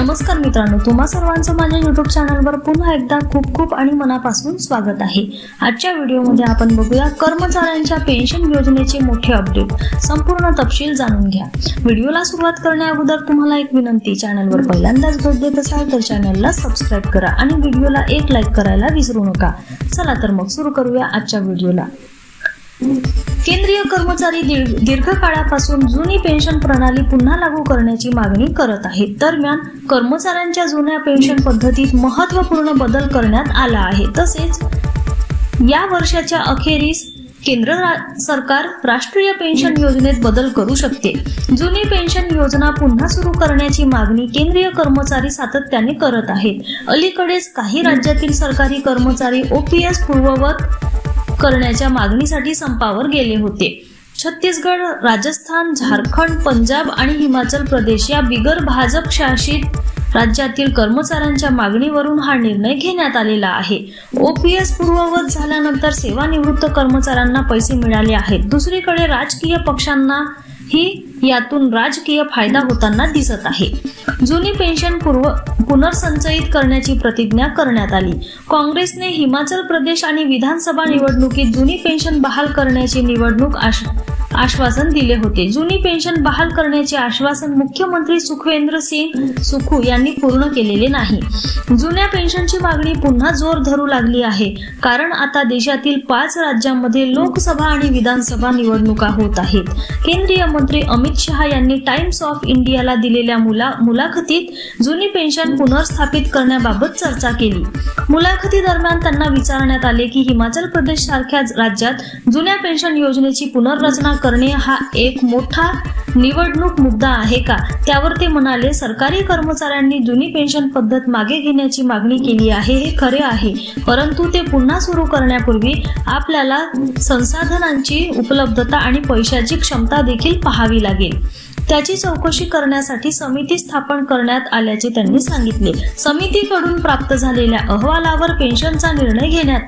नमस्कार मित्रांनो तुम्हा सर्वांचं माझ्या युट्यूब चॅनलवर पुन्हा एकदा खूप खूप आणि मनापासून स्वागत आहे. आजच्या व्हिडिओमध्ये आपण बघूया कर्मचाऱ्यांच्या पेन्शन योजनेचे मोठे अपडेट. संपूर्ण तपशील जाणून घ्या. व्हिडिओला सुरुवात करण्या अगोदर तुम्हाला एक विनंती चॅनलवर पहिल्यांदाच भेट देत असाल तर चॅनलला सबस्क्राईब करा आणि व्हिडिओला एक लाईक करायला विसरू नका. चला तर मग सुरू करूया आजच्या व्हिडिओला. केंद्रीय कर्मचारी दीर्घ दीर्घकाळापासून जुनी पेन्शन प्रणाली पुन्हा लागू करण्याची मागणी करत आहेत दरम्यान कर्मचाऱ्यांच्या जुन्या पेन्शन पद्धतीत महत्त्वपूर्ण बदल करण्यात आला आहे. तसेच या वर्षाच्या अखेरीस केंद्र रा- सरकार राष्ट्रीय पेन्शन योजनेत बदल करू शकते. जुनी पेन्शन योजना पुन्हा सुरू करण्याची मागणी केंद्रीय कर्मचारी सातत्याने करत आहेत. अलीकडेच काही राज्यातील सरकारी कर्मचारी ओपीएस पूर्ववत करण्याच्या मागणीसाठी संपावर गेले होते. छत्तीसगड राजस्थान झारखंड पंजाब आणि हिमाचल प्रदेश या बिगर भाजप शासित राज्यातील कर्मचाऱ्यांच्या मागणीवरून हा निर्णय घेण्यात आलेला आहे. ओपीएस पूर्ववत झाल्यानंतर सेवानिवृत्त कर्मचाऱ्यांना पैसे मिळाले आहेत. दुसरीकडे राजकीय पक्षांना ही यातून राजकीय फायदा होताना दिसत आहे. जुनी पेन्शन पूर्व पुनर्संचयित करण्याची प्रतिज्ञा करण्यात आली. काँग्रेसने हिमाचल प्रदेश आणि विधानसभा निवडणुकीत जुनी पेन्शन बहाल करण्याची निवडणूक आश्वासन दिले होते. जुनी पेन्शन बहाल करण्याचे आश्वासन मुख्यमंत्री सुखवेंद्र सिंग सुखू यांनी पूर्ण केलेले नाही. जुन्या पेन्शनची मागणी पुन्हा जोर धरू लागली आहे. कारण आता देशातील पाच राज्यांमध्ये लोकसभा आणि विधानसभा निवडणुका होत आहेत. केंद्रीय मंत्री अमित शहा यांनी टाइम्स ऑफ इंडियाला दिलेल्या मुला मुलाखतीत जुनी पेन्शन पुनर्स्थापित करण्याबाबत चर्चा केली. मुलाखती दरम्यान त्यांना विचारण्यात आले की हिमाचल प्रदेश सारख्या राज्यात जुन्या पेन्शन योजनेची पुनर्रचना करणे हा एक मोठा निवडणूक मुद्दा आहे का? त्यावर ते म्हणाले सरकारी कर्मचाऱ्यांनी जुनी पेन्शन पद्धत मागे घेण्याची मागणी केली आहे हे खरे आहे. परंतु ते पुन्हा सुरू करण्यापूर्वी आपल्याला संसाधनांची उपलब्धता आणि पैशाची क्षमता देखील पाहावी लागेल. त्याची चौकशी करण्यासाठी समिती स्थापन करण्यात आल्याचे त्यांनी सांगितले. समितीकडून प्राप्त झालेल्या अहवालावर पेन्शनचा निर्णय घेण्यात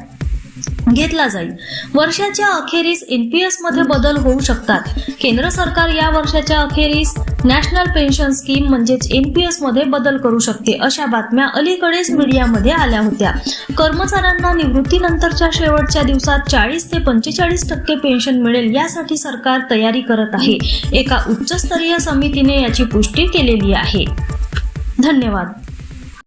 घेतला जाईल. वर्षाच्या अखेरीस एनपीएसमध्ये बदल होऊ शकतात. केंद्र सरकार या वर्षाच्या अखेरीस नॅशनल पेन्शन स्कीम म्हणजेच एनपीएसमध्ये बदल करू शकते अशा बातम्या अलीकडेच मीडियामध्ये आल्या होत्या. कर्मचाऱ्यांना निवृत्तीनंतरच्या शेवटच्या दिवसात चाळीस ते पंचेचाळीस टक्के पेन्शन मिळेल यासाठी सरकार तयारी करत आहे. एका उच्चस्तरीय समितीने याची पुष्टी केलेली आहे. धन्यवाद.